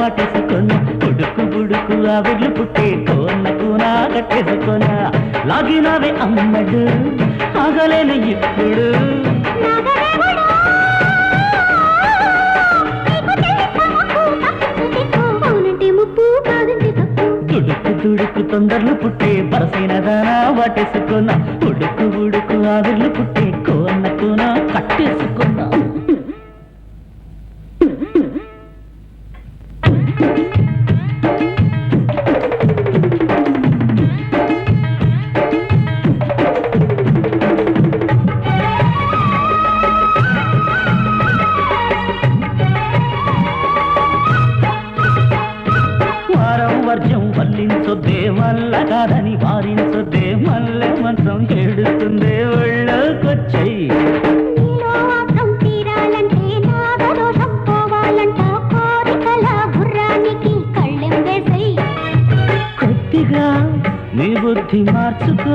వాటేసుకున్నా. కొడుకు బుడుకు ఆవిర్లు పుట్టే కోన్నకు నా కట్టేసుకున్నా. లాగినవే అమ్మడు ఆగలేను ఇప్పుడు. తుడుకు తొందరలు పుట్టే బరసైనదానా వాటేసుకున్నా. ఉడుకు ఉడుకు ఆవిర్లు పుట్టే కోన్నకు నా కట్టేసుకున్నా వర్జం వల్లించొద్దే వల్ల కాదని వారించొద్దే మల్లె మంత్రం ఏడుస్తుందే ఒళ్ళకొచ్చాయి. నీ బుద్ధి మార్చుకో.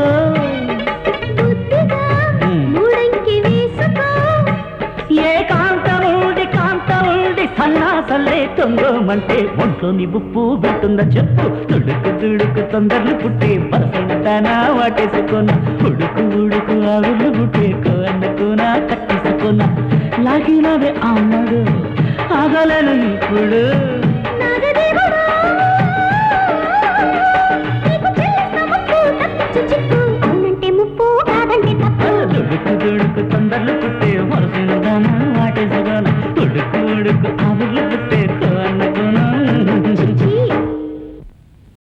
ఏ కాంతముడి కాంతముడి సన్నాసల్లే తొంగమంటే ఒంట్లోని ఉప్పు బిట్టుందా చెప్పు. తుడుకు తుడుకు తొందరలు పుట్టే బరసైన దానా వాటేసుకున్నా. ఉడుకు ఉడుకు ఆవిర్లు పుట్టేకో అన్నకునా కట్టేసుకున్నా లాగినవే అమ్మడు ఆగలను ఇప్పుడు.